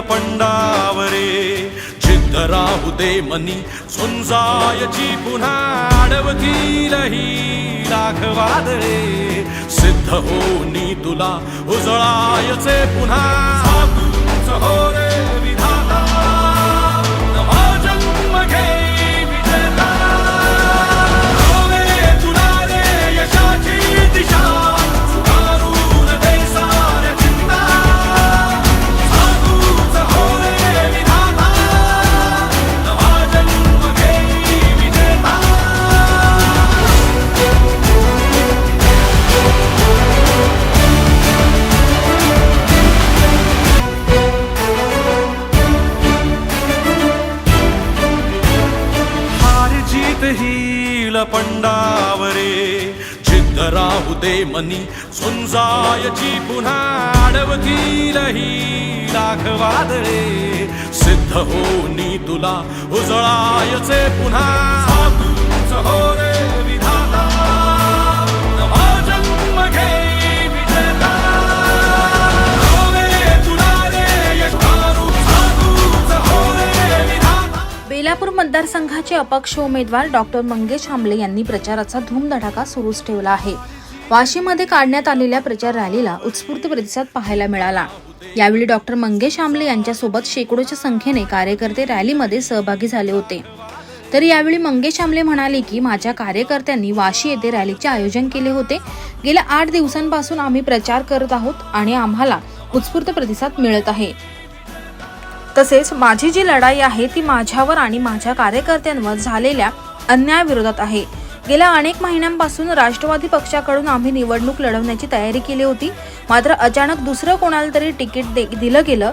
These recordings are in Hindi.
पंडावरे. जिद्द राहू दे मनी सुंजायची पुन्हा अडवतील ही लाख सिद्ध होनी तुला उजळायचे पुन्हा. साधूच हो रे पंडावरे. जिद्द राहू दे मनी सुंजायची पुन्हा अडवतीलही ही सिद्ध होनी तुला उजळायचे पुन्हा विधाता मतदारसंघाचे अपक्ष उमेदवार डॉक्टर मंगेश आमले यांनी प्रचाराचा धूमधडाका सुरूच ठेवला आहे. वाशीमध्ये काढण्यात आलेल्या प्रचार रॅलीला उत्स्फूर्त प्रतिसाद पाहायला मिळाला. यावेळी डॉक्टर मंगेश आमले यांच्यासोबत शेकडोच्या संख्येने कार्यकर्ते रॅलीमध्ये सहभागी झाले होते. तर यावेळी मंगेश आमले म्हणाले की माझ्या कार्यकर्त्यांनी वाशी येथे रॅलीचे आयोजन केले होते. गेल्या आठ दिवसांपासून आम्ही प्रचार करत आहोत आणि आम्हाला उत्स्फूर्त प्रतिसाद मिळत आहे. तसेच माझी जी लढाई आहे ती माझ्यावर आणि माझ्या कार्यकर्त्यांवर झालेल्या अन्यायाविरोधात आहे. गेल्या अनेक महिन्यांपासून राष्ट्रवादी पक्षाकडून आम्ही निवडणूक लढवण्याची तयारी केली होती. मात्र अचानक दुसरं कोणाला तरी तिकीट दे- दिलं गेलं.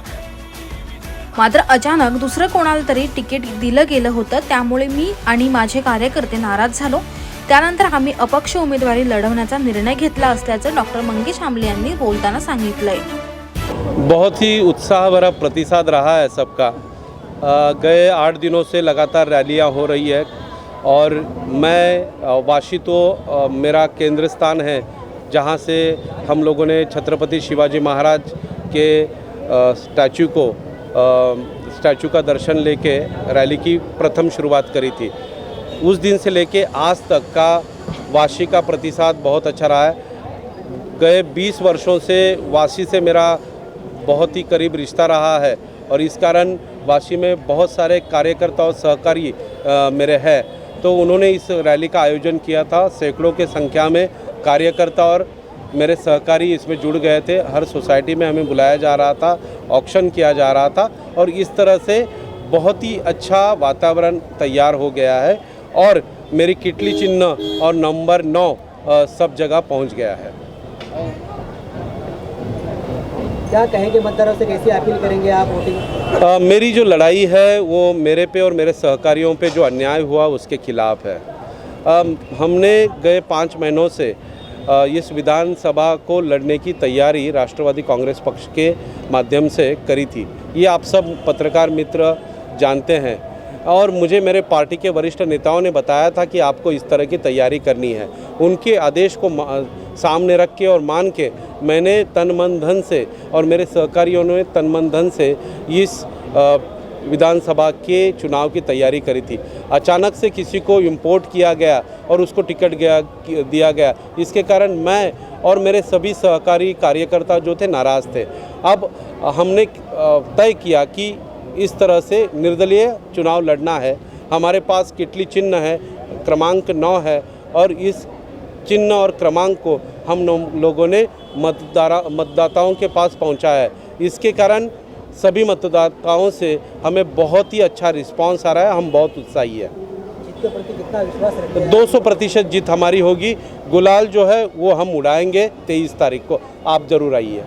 मात्र अचानक दुसरं कोणाला तरी तिकीट दिलं गेलं होतं. त्यामुळे मी आणि माझे कार्यकर्ते नाराज झालो. त्यानंतर आम्ही अपक्ष उमेदवारी लढवण्याचा निर्णय घेतला असल्याचं डॉक्टर मंगेश आमले यांनी बोलताना सांगितलंय. बहुत ही उत्साह भरा प्रतिसाद रहा है सबका। गए आठ दिनों से लगातार रैलियाँ हो रही है और मैं वाशी तो मेरा केंद्र स्थान है, जहाँ से हम लोगों ने छत्रपति शिवाजी महाराज के स्टैचू को स्टैचू का दर्शन लेके रैली की प्रथम शुरुआत करी थी। उस दिन से लेके आज तक का वाशी का प्रतिसाद बहुत अच्छा रहा है। गए 20 वर्षों से वाशी से मेरा बहुत ही करीब रिश्ता रहा है और इस कारण वाशी में बहुत सारे कार्यकर्ता और सहकारी मेरे हैं। तो उन्होंने इस रैली का आयोजन किया था। सैकड़ों के संख्या में कार्यकर्ता और मेरे सहकारी इसमें जुड़ गए थे। हर सोसाइटी में हमें बुलाया जा रहा था, ऑक्शन किया जा रहा था और इस तरह से बहुत ही अच्छा वातावरण तैयार हो गया है और मेरी किटली चिन्ह और नंबर नौ सब जगह पहुँच गया है। क्या कहेंगे मतदारों से कैसी अपील करेंगे आप वोटिंग आ, मेरी जो लड़ाई है वो मेरे पे और मेरे सहकारियों पे जो अन्याय हुआ उसके खिलाफ है। आ, हमने गए पाँच महीनों से इस विधानसभा को लड़ने की तैयारी राष्ट्रवादी कांग्रेस पक्ष के माध्यम से करी थी। ये आप सब पत्रकार मित्र जानते हैं। और मुझे मेरे पार्टी के वरिष्ठ नेताओं ने बताया था कि आपको इस तरह की तैयारी करनी है। उनके आदेश को सामने रख के और मान के मैंने तन मन धन से और मेरे सहकारियों ने तन मन धन से इस विधानसभा के चुनाव की तैयारी करी थी। अचानक से किसी को इम्पोर्ट किया गया और उसको टिकट गया, दिया गया। इसके कारण मैं और मेरे सभी सहकारी कार्यकर्ता जो थे नाराज़ थे। अब हमने तय किया कि इस तरह से निर्दलीय चुनाव लड़ना है। हमारे पास किटली चिन्ह है क्रमांक नौ है और इस चिन्ह और क्रमांक को हम लोगों ने मतदारा मतदाताओं के पास पहुँचाया है। इसके कारण सभी मतदाताओं से हमें बहुत ही अच्छा रिस्पांस आ रहा है। हम बहुत उत्साही है। हैं? 200 प्रतिशत जीत हमारी होगी। गुलाल जो है वो हम उड़ाएँगे तेईस तारीख को। आप ज़रूर आइए।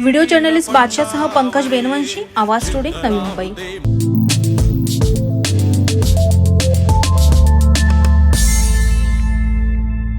व्हिडिओ जर्नलिस्ट बादशाहसह पंकज बेनवंशी आवाज टुडे नवी मुंबई.